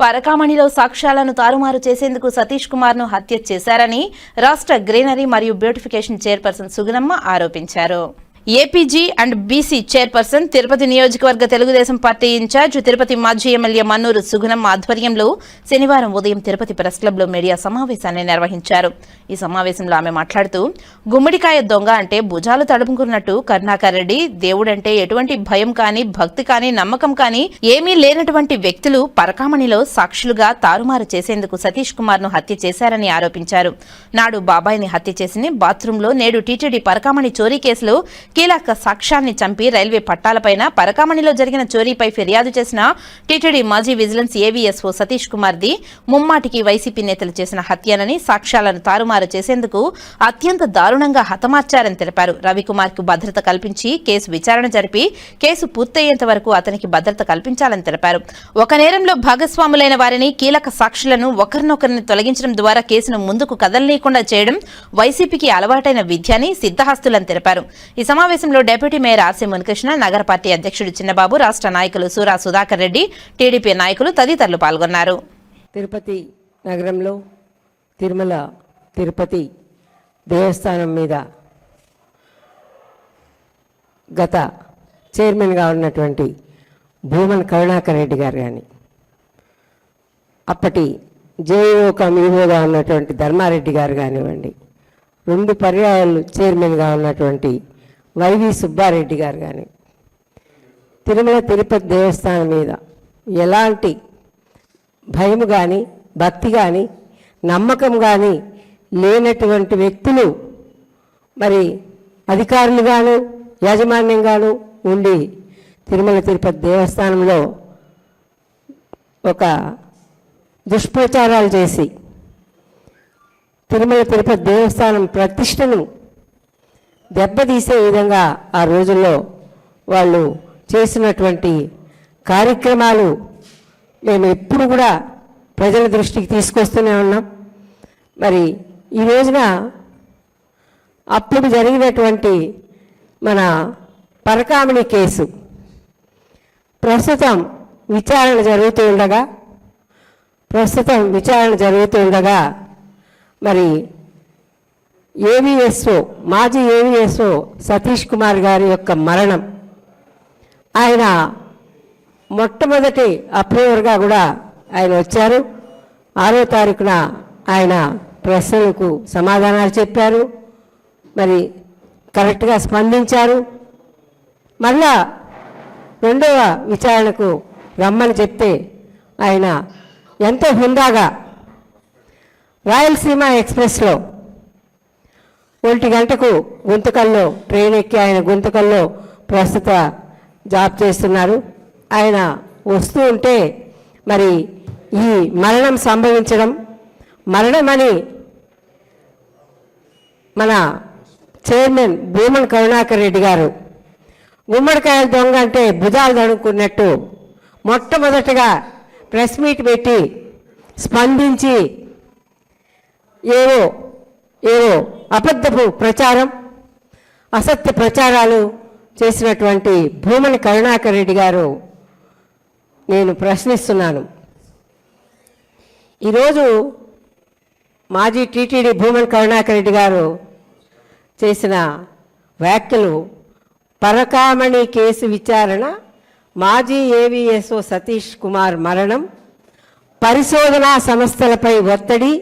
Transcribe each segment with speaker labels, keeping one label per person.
Speaker 1: పరకామణిలో సాక్ష్యాలను తారుమారు చేసేందుకు సతీష్ కుమార్ను హత్య చేశారని రాష్ట్ర గ్రీనరీ మరియు బ్యూటిఫికేషన్ చైర్పర్సన్ సుగుణమ్మ ఆరోపించారు. APG and BC chairperson Tirupati నియోజకవర్గ తెలుగుదేశం పార్టీ ఇన్ఛార్జ్ తిరుపతి మాజీ ఎమ్మెల్యే మన్నూరు సుగుణం ఆధ్వర్యంలో శనివారం ఉదయం తిరుపతి ప్రెస్ క్లబ్లో మీడియా సమావేశాన్ని నిర్వహించారు. ఈ సమావేశంలో ఆమె మాట్లాడుతూ గుమ్మడికాయ దొంగ అంటే భుజాలు తడుపుకున్నట్టు కరుణాకర్ రెడ్డి దేవుడంటే ఎటువంటి భయం కానీ భక్తి కానీ నమ్మకం కానీ ఏమీ లేనటువంటి వ్యక్తులు పరకామణిలో సాక్షులుగా తారుమారు చేసేందుకు సతీష్ కుమార్ను హత్య చేశారని ఆరోపించారు. నాడు బాబాయిని హత్య చేసిన బాత్రూంలో నేడు టీటీడీ పరకామణి చోరీ కేసులో కీలక సాక్ష్యాన్ని చంపి రైల్వే పట్టాలపైన పరకామణిలో జరిగిన చోరీపై ఫిర్యాదు చేసిన టీటీడీ మాజీ విజిలెన్స్ ఏవీఎస్ఓ సతీష్ కుమార్ ది ముమ్మాటికి వైసీపీ నేతలు చేసిన హత్యనని సాక్ష్యాలను తారుమారు చేసేందుకు అత్యంత దారుణంగా హతమార్చారని తెలిపారు. రవికుమార్కు భద్రత కల్పించి కేసు విచారణ జరిపి కేసు పూర్తయ్యేంత వరకు అతనికి భద్రత కల్పించాలని తెలిపారు. ఒక నేరంలో భాగస్వాములైన వారిని కీలక సాక్షులను ఒకరినొకరిని తొలగించడం ద్వారా కేసును ముందుకు కదలనీయకుండా చేయడం వైసీపీకి అలవాటైన విద్యని సిద్ధహస్తులని తెలిపారు. ఈ సమావేశంలో డిప్యూటీ మేయర్ ఆర్సీ మునికృష్ణ నగర పార్టీ అధ్యక్షుడు చిన్నబాబు రాష్ట్ర నాయకులు సూరా సుధాకర్ రెడ్డి టీడీపీ నాయకులు తదితరులు పాల్గొన్నారు.
Speaker 2: తిరుపతి నగరంలో తిరుమల తిరుపతి దేవస్థానం మీద గత చైర్మన్గా ఉన్నటువంటి భూమన్ కరుణాకర్ రెడ్డి గారు కానీ అప్పటి జేఈఓ కమిఓగా ఉన్నటువంటి ధర్మారెడ్డి గారు కానివ్వండి రెండు పర్యాయాలు చైర్మన్గా ఉన్నటువంటి వైవి సుబ్బారెడ్డి గారు కానీ తిరుమల తిరుపతి దేవస్థానం మీద ఎలాంటి భయం కానీ భక్తి కానీ నమ్మకం కానీ లేనటువంటి వ్యక్తులు మరి అధికారులుగాను యాజమాన్యంగాను ఉండి తిరుమల తిరుపతి దేవస్థానంలో ఒక దుష్ప్రచారాలు చేసి తిరుమల తిరుపతి దేవస్థానం ప్రతిష్టను దెబ్బతీసే విధంగా ఆ రోజుల్లో వాళ్ళు చేసినటువంటి కార్యక్రమాలు మేము ఎప్పుడు కూడా ప్రజల దృష్టికి తీసుకొస్తూనే ఉన్నాం. మరి ఈ రోజున అప్పుడు జరిగినటువంటి మన పరకామణి కేసు. ప్రస్తుతం విచారణ జరుగుతూ ఉండగా ప్రస్తుతం విచారణ జరుగుతూ ఉండగా మరి ఏవిఎస్ఓ మాజీ ఏవిఎస్ఓ సతీష్ కుమార్ గారి యొక్క మరణం. ఆయన మొట్టమొదటి అప్రూవర్గా కూడా ఆయన వచ్చారు. ఆరో తారీఖున ఆయన ప్రశ్నలకు సమాధానాలు చెప్పారు. మరి కరెక్ట్గా స్పందించారు. మళ్ళా రెండవ విచారణకు రమ్మని చెప్తే ఆయన ఎంతో హుందాగా రాయలసీమ ఎక్స్ప్రెస్లో ఒంటి గంటకు గుంతకల్లో ట్రైన్ ఎక్కి ఆయన గుంతకల్లో ప్రస్తుత జాబ్ చేస్తున్నారు. ఆయన వస్తూ ఉంటే మరి ఈ మరణం సంభవించడం మరణమని మన చైర్మన్ భూమన్ కరుణాకర్ రెడ్డి గారు గుమ్మడికాయల దొంగ అంటే భుజాలు దడుకున్నట్టు మొట్టమొదటగా ప్రెస్ మీట్ పెట్టి స్పందించి ఏవో ఏవో అబద్ధపు ప్రచారం అసత్య ప్రచారాలు చేసినటువంటి భూమని కరుణాకర్ రెడ్డి గారు నేను ప్రశ్నిస్తున్నాను. ఈరోజు మాజీ టీటీడీ భూమన్ కరుణాకర్ రెడ్డి గారు చేసిన వ్యాఖ్యలు పరకామణి కేసు విచారణ మాజీ ఏవిఎస్ఓ సతీష్ కుమార్ మరణం పరిశోధనా సంస్థలపై ఒత్తిడి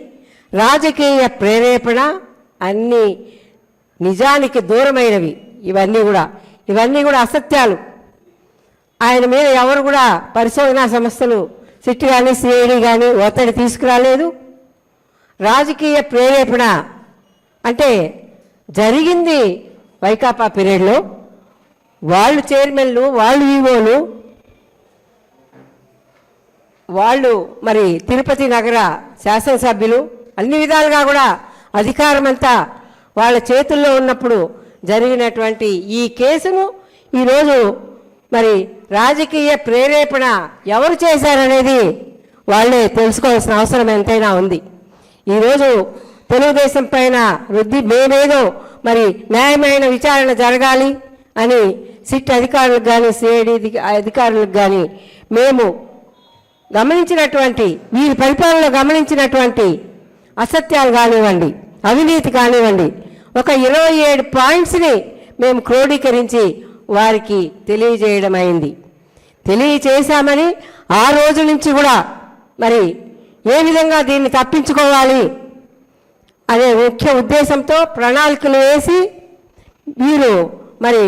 Speaker 2: రాజకీయ ప్రేరేపణ అన్నీ నిజానికి దూరమైనవి. ఇవన్నీ కూడా. ఇవన్నీ కూడా అసత్యాలు. ఆయన మీద ఎవరు కూడా పరిశోధనా సంస్థలు సిట్ కానీ సిఐడి కానీ ఒత్తిడి తీసుకురాలేదు. రాజకీయ ప్రేరేపణ అంటే జరిగింది వైకాపా పీరియడ్లో. వాళ్ళు చైర్మన్లు వాళ్ళు ఈవోలు. వాళ్ళు మరి తిరుపతి నగర శాసనసభ్యులు. అన్ని విధాలుగా కూడా అధికారమంతా వాళ్ళ చేతుల్లో ఉన్నప్పుడు జరిగినటువంటి ఈ కేసును ఈరోజు మరి రాజకీయ ప్రేరేపణ ఎవరు చేశారనేది వాళ్ళే తెలుసుకోవాల్సిన అవసరం ఎంతైనా ఉంది. ఈరోజు తెలుగుదేశం పైన వృద్ధి మేమేదో మరి న్యాయమైన విచారణ జరగాలి అని సిట్ అధికారులకు కానీ సిఐడి అధికారులకు కానీ మేము గమనించినటువంటి వీరి పరిపాలనలో గమనించినటువంటి అసత్యాలు కానివ్వండి అవినీతి కానివ్వండి ఒక ఇరవై ఏడు పాయింట్స్ని మేము క్రోడీకరించి వారికి తెలియజేయడం అయింది తెలియచేశామని ఆ రోజు నుంచి కూడా మరి ఏ విధంగా దీన్ని తప్పించుకోవాలి అనే ముఖ్య ఉద్దేశంతో ప్రణాళికలు వేసి వీరు మరి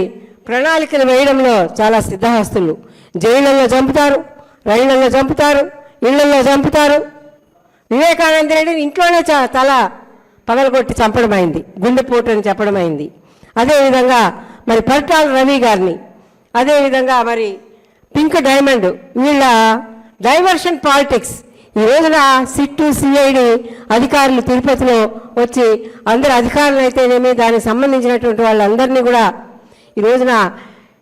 Speaker 2: ప్రణాళికలు వేయడంలో చాలా సిద్ధహస్తులు. జైళ్ళల్లో చంపుతారు రైళ్ళలో చంపుతారు ఇళ్ళల్లో చంపుతారు. వివేకానంద రెడ్డిని ఇంట్లోనే చ- తల పగలగొట్టి చంపడమైంది గుండెపోటు అని చెప్పడమైంది. అదేవిధంగా మరి పరిటాల రవి గారిని అదేవిధంగా మరి పింక్ డైమండ్ వీళ్ళ డైవర్షన్ పాలిటిక్స్. ఈ రోజున సిట్టు సిఐడి అధికారులు తిరుపతిలో వచ్చి అందరు అధికారులు అయితేనేమి దానికి సంబంధించినటువంటి వాళ్ళందరినీ కూడా ఈ రోజున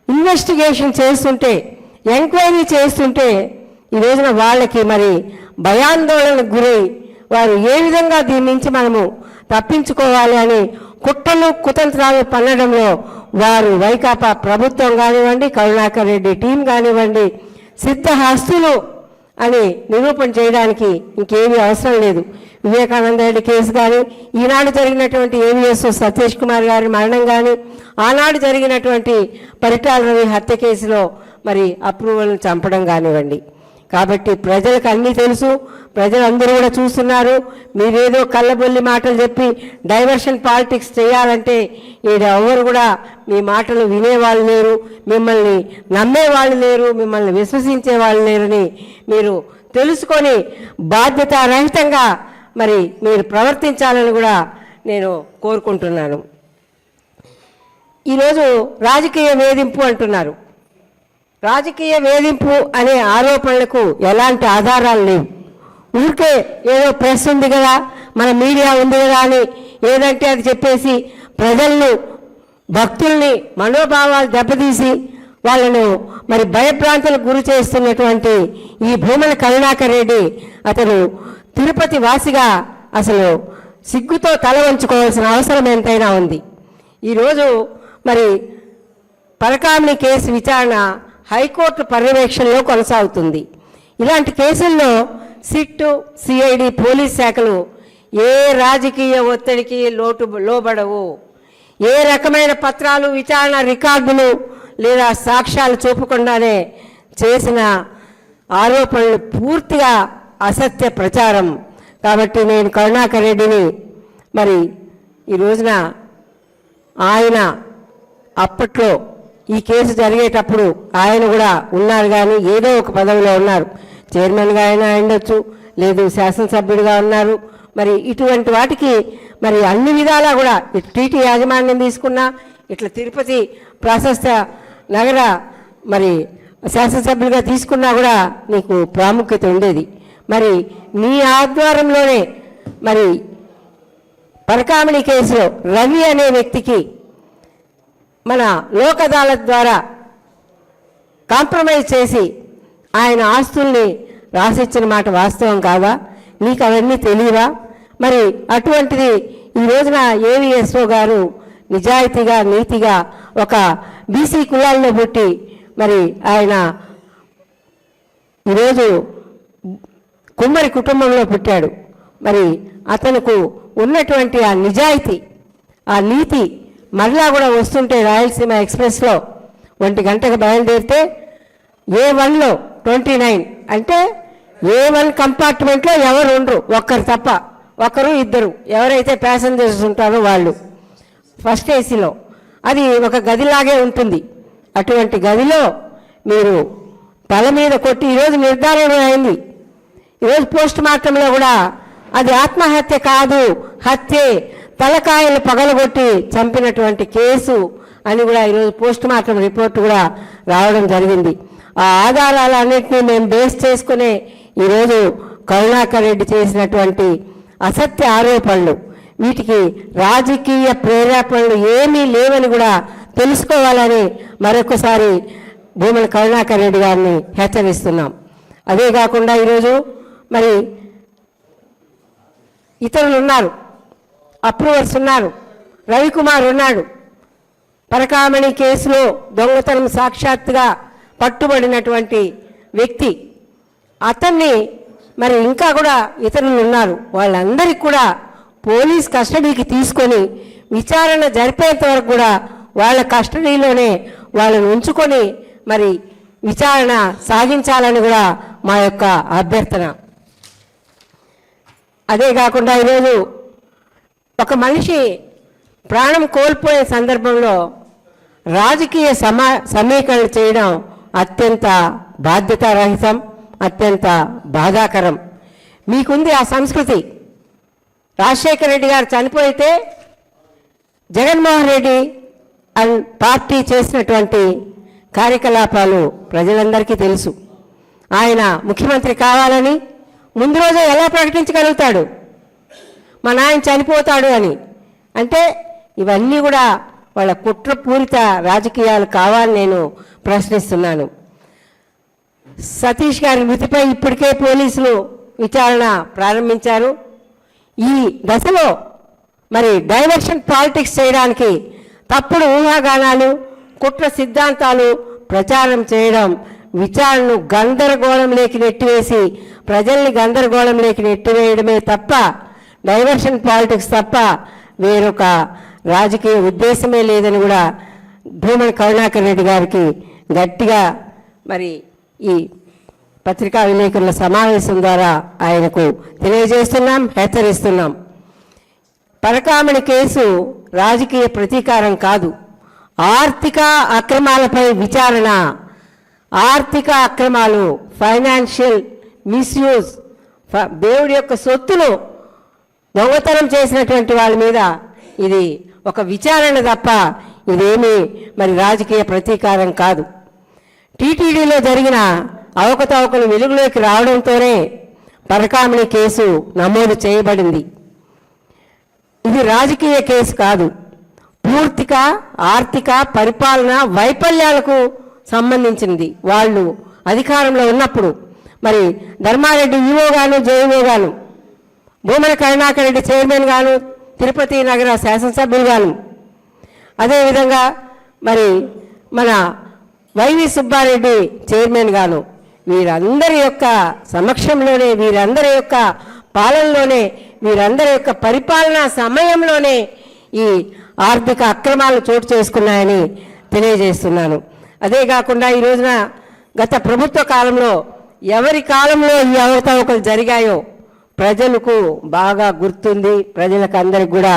Speaker 2: ఇన్వెస్టిగేషన్ చేస్తుంటే ఎంక్వైరీ చేస్తుంటే ఈ రోజున వాళ్ళకి మరి భయాందోళనకు గురై వారు ఏ విధంగా దీని నుంచి మనము తప్పించుకోవాలి అని కుట్రలు కుతంత్రాలు పన్నడంలో వారు వైకాపా ప్రభుత్వం కానివ్వండి కరుణాకర్ రెడ్డి టీం కానివ్వండి సిద్ధహస్తులు అని నిరూపణ చేయడానికి ఇంకేమీ అవసరం లేదు. వివేకానంద రెడ్డి కేసు కానీ ఈనాడు జరిగినటువంటి ఏవిఎస్ సతీష్ కుమార్ గారి మరణం కానీ ఆనాడు జరిగినటువంటి పరిటాల రవి హత్య కేసులో మరి అప్రూవల్ని చంపడం కానివ్వండి. కాబట్టి ప్రజలకు అన్నీ తెలుసు ప్రజలందరూ కూడా చూస్తున్నారు. మీరేదో కళ్ళబొల్లి మాటలు చెప్పి డైవర్షన్ పాలిటిక్స్ చేయాలంటే ఈడ ఎవరు కూడా మీ మాటలు వినేవాళ్ళు లేరు మిమ్మల్ని నమ్మేవాళ్ళు లేరు మిమ్మల్ని విశ్వసించే వాళ్ళు లేరని మీరు తెలుసుకొని బాధ్యతారహితంగా మరి మీరు ప్రవర్తించాలని కూడా నేను కోరుకుంటున్నాను. ఈరోజు రాజకీయ వేధింపు అంటున్నారు. రాజకీయ వేధింపు అనే ఆరోపణలకు ఎలాంటి ఆధారాలు లేవు. ఊరికే ఏదో ప్రెస్ ఉంది కదా మన మీడియా ఉంది కదా అని ఏదంటే అది చెప్పేసి ప్రజలను భక్తుల్ని మనోభావాలు దెబ్బతీసి వాళ్ళను మరి భయభ్రాంతులకు గురి చేస్తున్నటువంటి ఈ భూమన కరుణాకర్ రెడ్డి అతను తిరుపతి వాసిగా అసలు సిగ్గుతో తల వంచుకోవాల్సిన అవసరం ఎంతైనా ఉంది. ఈరోజు మరి పరకామిని కేసు విచారణ హైకోర్టు పర్యవేక్షణలో కొనసాగుతుంది. ఇలాంటి కేసుల్లో సిట్టు సిఐడి పోలీస్ శాఖలు ఏ రాజకీయ ఒత్తిడికి లోటు లోబడవు. ఏ రకమైన పత్రాలు విచారణ రికార్డులు లేదా సాక్ష్యాలు చూపకుండానే చేసిన ఆరోపణలు పూర్తిగా అసత్య ప్రచారం. కాబట్టి నేను కరుణాకర్ రెడ్డిని మరి ఈ రోజున ఆయన అప్పట్లో ఈ కేసు జరిగేటప్పుడు ఆయన కూడా ఉన్నారు కానీ ఏదో ఒక పదవిలో ఉన్నారు. చైర్మన్గా అయినా ఉండొచ్చు లేదు శాసనసభ్యుడిగా ఉన్నారు. మరి ఇటువంటి వాటికి మరి అన్ని విధాలా కూడా ఇటు టీటీ యాజమాన్యం తీసుకున్నా ఇట్లా తిరుపతి ప్రశస్త నగర మరి శాసనసభ్యులుగా తీసుకున్నా కూడా నీకు ప్రాముఖ్యత ఉండేది. మరి నీ ఆధ్వర్యంలోనే మరి పరకామిణి కేసులో రవి అనే వ్యక్తికి మన లోక్ అదాలత్ ద్వారా కాంప్రమైజ్ చేసి ఆయన ఆస్తుల్ని రాసిచ్చిన మాట వాస్తవం కాదా? నీకు అవన్నీ తెలియవా మరి అటువంటిది ఈ రోజున ఏవిఎస్ఓ గారు నిజాయితీగా నీతిగా ఒక బీసీ కులాల్లో పుట్టి మరి ఆయన ఈరోజు కుమ్మరి కుటుంబంలో పుట్టాడు. మరి అతనుకు ఉన్నటువంటి ఆ నిజాయితీ ఆ నీతి మరలా కూడా వస్తుంటే రాయలసీమ ఎక్స్ప్రెస్లో ఒంటి గంటకు బయలుదేరితే ఏ వన్లో ట్వంటీ నైన్ అంటే ఏ వన్ కంపార్ట్మెంట్లో ఎవరు ఉండరు ఒక్కరు తప్ప. ఒకరు ఇద్దరు. ఎవరైతే ప్యాసింజర్స్ ఉంటారో వాళ్ళు. ఫస్ట్ ఏసీలో. అది ఒక గదిలాగే ఉంటుంది. అటువంటి గదిలో మీరు తల మీద కొట్టి ఈరోజు నిర్ధారణ అయింది. ఈరోజు పోస్ట్ మార్టంలో కూడా అది ఆత్మహత్య కాదు హత్యే. తలకాయలు పగలగొట్టి చంపినటువంటి కేసు అని కూడా ఈరోజు పోస్ట్ మార్టం రిపోర్ట్ కూడా రావడం జరిగింది. ఆ ఆధారాలన్నింటినీ మేము బేస్ చేసుకునే ఈరోజు కరుణాకర్ రెడ్డి చేసినటువంటి అసత్య ఆరోపణలు వీటికి రాజకీయ ప్రేరేపణలు ఏమీ లేవని కూడా తెలుసుకోవాలని మరొకసారి భూముల కరుణాకర్ రెడ్డి గారిని హెచ్చరిస్తున్నాం. అదే కాకుండా ఈరోజు మరి ఇతరులు ఉన్నారు. అప్రూవర్స్ ఉన్నారు. రవికుమార్ ఉన్నాడు. పరకామణి కేసులో దొంగతనం సాక్షాత్తుగా పట్టుబడినటువంటి వ్యక్తి. అతన్ని మరి ఇంకా కూడా ఇతరులు ఉన్నారు. వాళ్ళందరికీ కూడా పోలీస్ కస్టడీకి తీసుకొని విచారణ జరిపేంత వరకు కూడా వాళ్ళ కస్టడీలోనే వాళ్ళని ఉంచుకొని మరి విచారణ సాగించాలని కూడా మా యొక్క అభ్యర్థన. అదే కాకుండా ఈరోజు ఒక మనిషి ప్రాణం కోల్పోయే సందర్భంలో రాజకీయ సమా సమీకరణ చేయడం అత్యంత బాధ్యతారహితం అత్యంత బాధాకరం. మీకుంది ఆ సంస్కృతి. రాజశేఖర రెడ్డి గారు చనిపోయితే జగన్మోహన్ రెడ్డి అండ్ పార్టీ చేసినటువంటి కార్యకలాపాలు ప్రజలందరికీ తెలుసు. ఆయన ముఖ్యమంత్రి కావాలని ముందు రోజే ఎలా ప్రకటించగలుగుతాడు? మా నాయన చనిపోతాడు అని. అంటే ఇవన్నీ కూడా వాళ్ళ కుట్రపూరిత రాజకీయాలు కావాలని నేను ప్రశ్నిస్తున్నాను. సతీష్ గారి మృతిపై ఇప్పటికే పోలీసులు విచారణ ప్రారంభించారు. ఈ దశలో మరి డైవర్షన్ పాలిటిక్స్ చేయడానికి తప్పుడు ఊహాగానాలు కుట్ర సిద్ధాంతాలు ప్రచారం చేయడం విచారణను గందరగోళంలోకి నెట్టివేసి ప్రజల్ని గందరగోళంలోకి నెట్టివేయడమే తప్ప డైవర్షన్ పాలిటిక్స్ తప్ప వేరొక రాజకీయ ఉద్దేశమే లేదని కూడా భూమన్ కరుణాకర్ రెడ్డి గారికి గట్టిగా మరి ఈ పత్రికా విలేకరుల సమావేశం ద్వారా ఆయనకు తెలియజేస్తున్నాం హెచ్చరిస్తున్నాం. పరకామణి కేసు రాజకీయ ప్రతీకారం కాదు. ఆర్థిక అక్రమాలపై విచారణ ఆర్థిక అక్రమాలు ఫైనాన్షియల్ మిస్యూజ్ దేవుడి యొక్క సొత్తును దొంగతనం చేసినటువంటి వాళ్ళ మీద ఇది ఒక విచారణ తప్ప ఇదేమీ మరి రాజకీయ ప్రతీకారం కాదు. టీటీడీలో జరిగిన అవకతవకలు వెలుగులోకి రావడంతోనే పరకామణి కేసు నమోదు చేయబడింది. ఇది రాజకీయ కేసు కాదు. పూర్తిక ఆర్థిక పరిపాలన వైఫల్యాలకు సంబంధించింది. వాళ్ళు అధికారంలో ఉన్నప్పుడు మరి ధర్మారెడ్డి ఈవో గాను జేఈఓ గాను భూమన కరుణాకర్ రెడ్డి చైర్మన్ గాను తిరుపతి నగర శాసనసభ్యులు గాను అదేవిధంగా మరి మన వైవి సుబ్బారెడ్డి చైర్మన్ గాను వీరందరి యొక్క సమక్షంలోనే వీరందరి యొక్క పాలనలోనే వీరందరి యొక్క పరిపాలనా సమయంలోనే ఈ ఆర్థిక అక్రమాలు చోటు చేసుకున్నాయని తెలియజేస్తున్నాను. అదే కాకుండా ఈ రోజున గత ప్రభుత్వ కాలంలో ఎవరి కాలంలో ఈ అవకతవకలు జరిగాయో ప్రజలకు బాగా గుర్తుంది ప్రజలకు అందరికి కూడా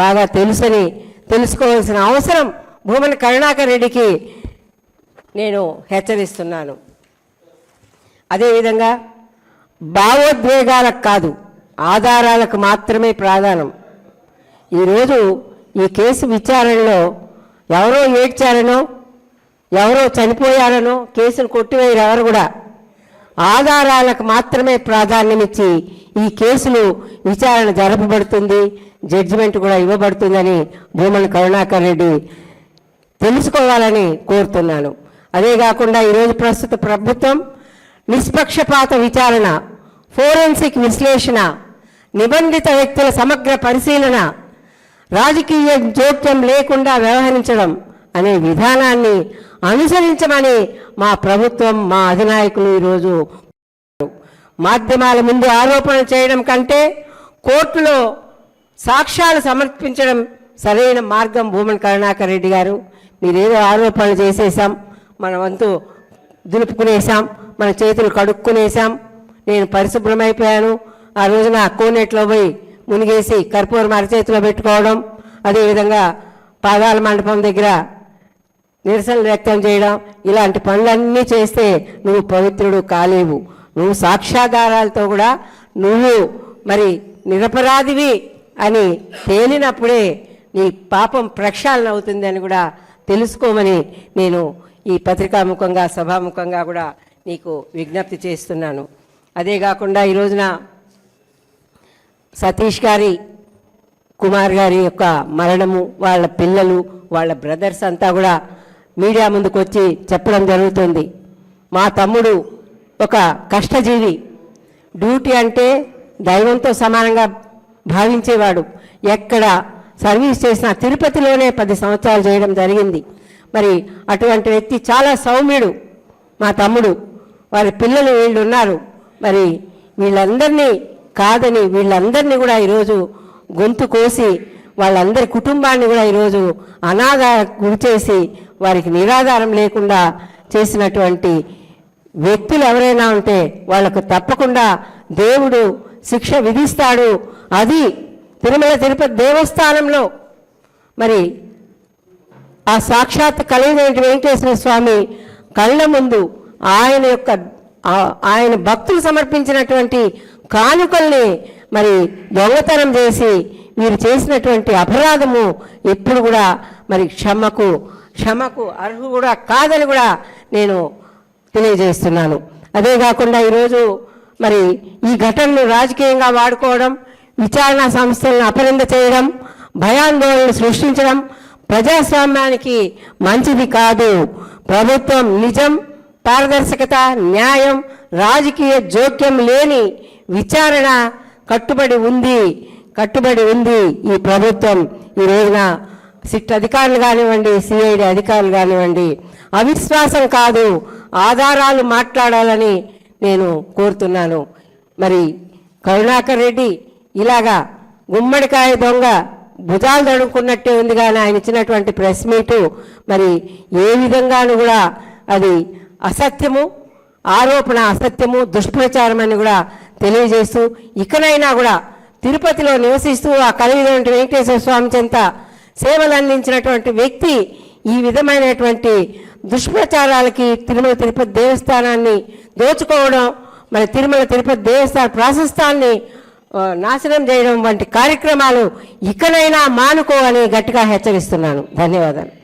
Speaker 2: బాగా తెలుసని తెలుసుకోవాల్సిన అవసరం భూమన కరుణాకర్ రెడ్డికి నేను హెచ్చరిస్తున్నాను. అదేవిధంగా భావోద్వేగాలకు కాదు ఆధారాలకు మాత్రమే ప్రాధాన్యం ఈరోజు ఈ కేసు విచారణలో ఎవరో ఏడ్చారనో ఎవరో చనిపోయారనో కేసును కొట్టివేయరు ఎవరు కూడా. ఆధారాలకు మాత్రమే ప్రాధాన్యమిచ్చి ఈ కేసులు విచారణ జరపబడుతుంది జడ్జిమెంట్ కూడా ఇవ్వబడుతుందని భూమన్ కరుణాకర్ రెడ్డి తెలుసుకోవాలని కోరుతున్నాను. అదే కాకుండా ఈరోజు ప్రస్తుత ప్రభుత్వం నిష్పక్షపాత విచారణ ఫోరెన్సిక్ విశ్లేషణ నిబంధిత వ్యక్తుల సమగ్ర పరిశీలన రాజకీయ జోక్యం లేకుండా వ్యవహరించడం అనే విధానాన్ని అనుసరించమని మా ప్రభుత్వం మా అధినాయకులు ఈరోజు మాధ్యమాల ముందు ఆరోపణలు చేయడం కంటే కోర్టులో సాక్ష్యాలు సమర్పించడం సరైన మార్గం భూమన్ కరుణాకర్ రెడ్డి గారు. మీరేదో ఆరోపణలు చేసేసాం మన వంతు దులుపుకునేసాం మన చేతులు కడుక్కునేసాం నేను పరిశుభ్రమైపోయాను. ఆ రోజున కోనేట్లో పోయి మునిగేసి కర్పూరం అరచేతిలో పెట్టుకోవడం అదేవిధంగా పాదాల మండపం దగ్గర నిరసనలు వ్యక్తం చేయడం ఇలాంటి పనులన్నీ చేస్తే నువ్వు పవిత్రుడు కాలేవు. నువ్వు సాక్ష్యాధారాలతో కూడా నువ్వు మరి నిరపరాధివి అని తేలినప్పుడే నీ పాపం ప్రక్షాళన అవుతుంది అని కూడా తెలుసుకోమని నేను ఈ పత్రికాముఖంగా సభాముఖంగా కూడా నీకు విజ్ఞప్తి చేస్తున్నాను. అదే కాకుండా ఈ రోజున సతీష్ గారి కుమార్ గారి యొక్క మరణము వాళ్ళ పిల్లలు వాళ్ళ బ్రదర్స్ అంతా కూడా మీడియా ముందుకు వచ్చి చెప్పడం జరుగుతుంది. మా తమ్ముడు ఒక కష్టజీవి. డ్యూటీ అంటే దైవంతో సమానంగా భావించేవాడు. ఎక్కడ సర్వీస్ చేసిన తిరుపతిలోనే పది సంవత్సరాలు చేయడం జరిగింది. మరి అటువంటి వ్యక్తి చాలా సౌమ్యుడు. మా తమ్ముడు వారి పిల్లలు వీళ్ళు ఉన్నారు మరి వీళ్ళందరినీ కాదని వీళ్ళందరినీ కూడా ఈరోజు గొంతు కోసి వాళ్ళందరి కుటుంబాన్ని కూడా ఈరోజు అనాథ గురిచేసి వారికి నిరాధారం లేకుండా చేసినటువంటి వ్యక్తులు ఎవరైనా ఉంటే వాళ్ళకు తప్పకుండా దేవుడు శిక్ష విధిస్తాడు. అది తిరుమల తిరుపతి దేవస్థానంలో. మరి ఆ సాక్షాత్ కలిగినటువంటి వెంకటేశ్వర స్వామి కళ్ళ ముందు ఆయన యొక్క ఆయన భక్తులు సమర్పించినటువంటి కానుకల్ని మరి దొంగతనం చేసి వీరు చేసినటువంటి అపరాధము ఎప్పుడు కూడా మరి క్షమకు క్షమకు అర్హు కూడా కాదని కూడా నేను తెలియజేస్తున్నాను. అదే కాకుండా ఈరోజు మరి ఈ ఘటనను రాజకీయంగా వాడుకోవడం విచారణ సంస్థలను అపరింద చేయడం భయాందోళనలు సృష్టించడం ప్రజాస్వామ్యానికి మంచిది కాదు. ప్రభుత్వం నిజం పారదర్శకత న్యాయం రాజకీయ జోక్యం లేని విచారణ కట్టుబడి ఉంది. కట్టుబడి ఉంది ఈ ప్రభుత్వం ఈ రోజున. సిట్ అధికారులు కానివ్వండి సిఐడి అధికారులు కానివ్వండి అవిశ్వాసం కాదు ఆధారాలు మాట్లాడాలని నేను కోరుతున్నాను. మరి కరుణాకర్ రెడ్డి ఇలాగా గుమ్మడికాయ దొంగ భుజాలు దడుకున్నట్టే ఉంది కానీ ఆయన ఇచ్చినటువంటి ప్రెస్ మీటు మరి ఏ విధంగాను కూడా అది అసత్యము ఆరోపణ అసత్యము దుష్ప్రచారం అని కూడా తెలియజేస్తూ ఇకనైనా కూడా తిరుపతిలో నివసిస్తూ ఆ కలిగినటువంటి వెంకటేశ్వర స్వామి చెంత సేవలు అందించినటువంటి వ్యక్తి ఈ విధమైనటువంటి దుష్ప్రచారాలకి తిరుమల తిరుపతి దేవస్థానాన్ని దోచుకోవడం మరి తిరుమల తిరుపతి దేవస్థాన ప్రాశస్తాన్ని నాశనం చేయడం వంటి కార్యక్రమాలు ఇకనైనా మానుకోవాలని గట్టిగా హెచ్చరిస్తున్నాను. ధన్యవాదాలు.